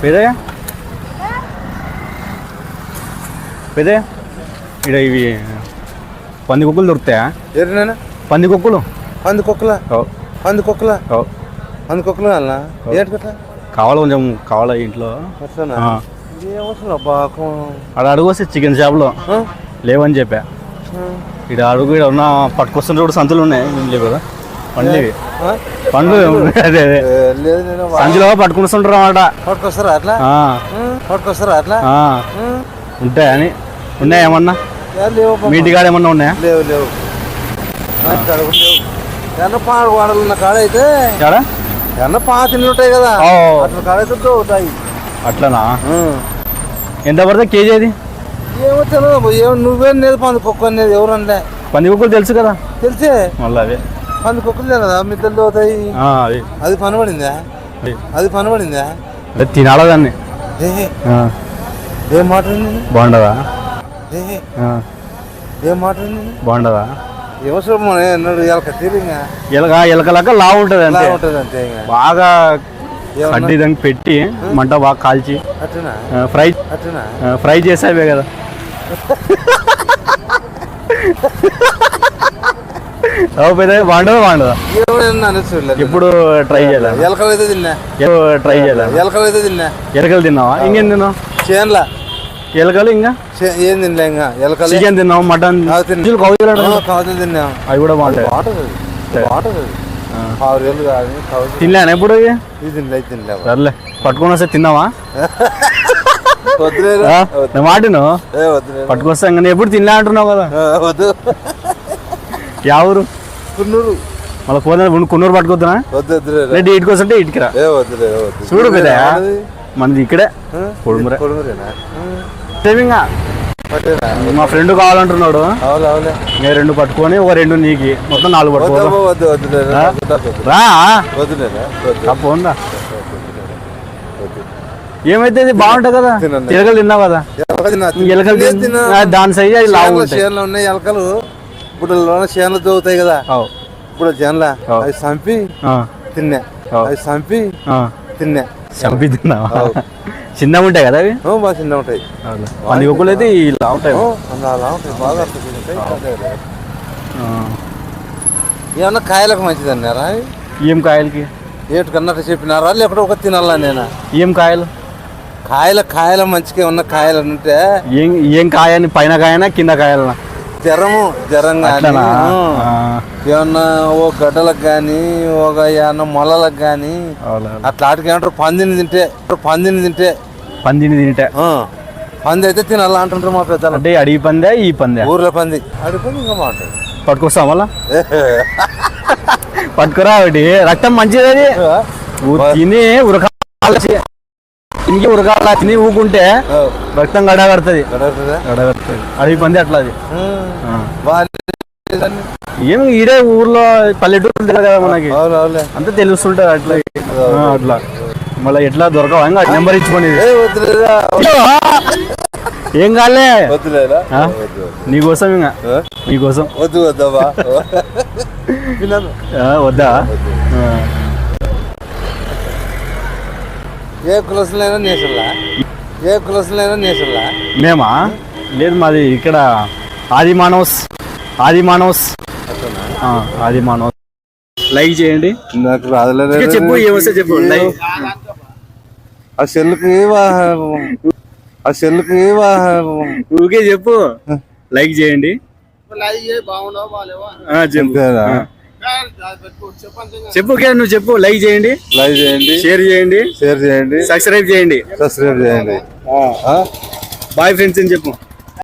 పెదయ్య పెదయ్య ఇక్కడ ఇవి పంది కుక్కలు దొరుకుతాయా ఎరినానా పంది కుక్కలు పంది కుక్కల పంది కుక్కల. పంది కుక్కలు అన్న ఏంటి కావాలి కొంచెం కావాలా ఇంట్లో అక్కడ అడుగు వస్తే చికెన్ షాప్లో లేవని చెప్పా ఇక్కడ అడుగు ఇక్కడ ఉన్న పట్టుకొస్తుంటే కూడా సంతులు ఉన్నాయి ఏం లేవు కదా పండ్లు పండ్లు అదే సంచులో పట్టుకునిస్తుంటారు అన్నమాట పట్టుకొస్తారా అట్లా? పట్టుకొస్తారా అట్లా. ఉంటాయా అని. ఉన్నాయా ఏమన్నా? మీ. ఇంటికాడ ఏమన్నా ఉన్నాయా? లేవు లేవు. లేవు. ఎన్న పాడు వాడలు ఉన్న కాడ అయితే ఉంటాయి కదా. అట్లా కాడ అయితే అట్లనా. ఎంత పడుతుంది కేజీ అది? ఏమో తెలియదు ఏమో నువ్వే పంది కుక్క అనేది ఎవరు అనలే పంది కుక్కలు తెలుసు కదా? తెలిసే. మళ్ళీ అదే పంది కుక్కలు కదా మిద్దలు ఆ, అది. అది పని పడిందా అది. అది పని పడిందా అదే తినాలా దాన్ని? ఏ మాట బాగుండదా? ఏ మాట బాగుండదా? ఎలక తీరింగా ఎలక లావు ఉంటుంది అంతే. ఉంటుంది అంతే ఇంకా. బాగా ఏమన్నా? కడ్డీ దానికి పెట్టి మంట బాగా కాల్చి ఫ్రై ఫ్రై చేసావే కదా. పెద్ద ఏమైనా అనొచ్చు ఎప్పుడు ట్రై చేయాలి? ఎలకలు అయితే తిన్నా. ట్రై చేయాలి? ఎలకలు అయితే తిన్నా. ఎలకలు తిన్నావా? ఇంకేం తిన్నావు? చేన్లా. ఎలకలు ఇంకా? ఏం తినలే ఇంకా. ఎలకలు. చికెన్ తిన్నావు? మటన్? ఆ, తిన్నా. అవి కూడా బాగుంటాయి. తినలేను ఎప్పుడు తినలే తినలే సర్లే. పట్టుకొని వస్తే తిన్నావా? మాటను. పట్టుకొస్తా ఇంకా ఎప్పుడు తినలే అంటున్నావు కదా? వద్దు. కున్నూరు. మళ్ళీ పోతే కున్నూరు పట్టుకొద్దునా? రెడ్డి ఇటుకు వస్తుంటే ఇటుకి రా ఏ వద్దులేరా వద్దు చూడు ఏమన్నది? మనది ఇక్కడే? కొడుమురే. సేవింగా మా ఫ్రెండ్ కావాలంటున్నాడు. నేను రెండు పట్టుకొని ఓ రెండు నీకి. మొత్తం నాలుగు వద్దు పట్టుకో అబ్బా, వద్దు వద్దులేరా ఆ? వద్దు, వద్దు. రా. వద్దులేరా? వద్దు. తప్పకుండా వద్దు. ఏమైతే ఇది బాగుంటుంది కదా. ఎలకలు తిన్నావు కదా? ఎలకలు దాని సైజ్ అవి లావు ఎలకలు. ఇప్పుడు చేనులు దొరుకుతాయి కదా. ఇప్పుడు చేనుల అవు. చంపి తిన్నా. అవు. చంపి. తిన్నా. చంపి తిన్నావా? అవు. చిన్నగా ఉంటాయి కదా అవి? ఓ, బాగా చిన్న ఉంటాయి. పంది కుక్కలు అయితే ఇలా ఉంటాయి. అలా ఉంటాయి. బాగా. ఏమన్నా కాయలకు మంచిది అన్నారా ఏం కాయలకి? ఏటు కన్నట్టు చెప్పినారా? లేకపోతే ఒక తినాలా నేనా? ఏం కాయలు? కాయల కాయల మంచిగా ఉన్న కాయలు ఉంటే ఏం ఏం కాయని పైన కాయనా కింద కాయలనా? జ్వరము జ్వరం కానీ. ఏమన్నా ఓ గడ్డలకు కానీ ఒక ఏమన్నా మొలలకు కానీ అవునా. అట్లాంటికి ఏమంటారు? పందిని తింటే పందిని తింటే. పందిని తింటే. ఆ, పంది అయితే తినాలా అంటుంటారు మా పెద్దలు. అంటే అడిగి పందే ఈ పందే? ఊర్లో పంది. అడిపోయి ఇంకా మాట్లాడు పట్టుకొస్తా మళ్ళా? పట్టుకురా ఒకటి. రక్తం మంచిది అది. తిని ఉరకాల తిని ఉరకాల తిని ఊకుంటే రక్తం గడ కడుతుంది గడ కడుతుంది అడవి పంది అట్లా అది. ఏం ఈడే ఊర్లో పల్లెటూరు కదా మనకి. అంతా తెలుస్తుంటది అట్లా. అట్లా. మళ్ళీ ఎట్లా దొరకవా? ఇంకా నెంబర్ ఇచ్చుకోండి ఏ కాలే? వద్దు నీకోసం ఇంకా? నీకోసం వద్దు? వద్దా. ఆ. ఏ కులసులైనా నేసల్లా ఏ కులసులైనా నేసల్లా మేమా? లేదు మాది ఇక్కడ ఆది మానవస్ ఆది మానవస్ ఆ, ఆది మానవస్ లైక్ చేయండి. నాకు రాదులేదు చెప్పు ఏమొస్తే చెప్పు. లైక్. ఆ సెల్కి ఆ సెల్కి ఊకే చెప్పు. లైక్ చేయండి. ఆ, చెప్పు. ఆ. చెప్పు కే నువ్వు చెప్పు. లైక్ చేయండి. లైక్ చేయండి. షేర్ చేయండి. షేర్ చేయండి. సబ్స్క్రైబ్ చేయండి. సబ్స్క్రైబ్ చేయండి? బాయ్ ఫ్రెండ్స్ అని చెప్పు?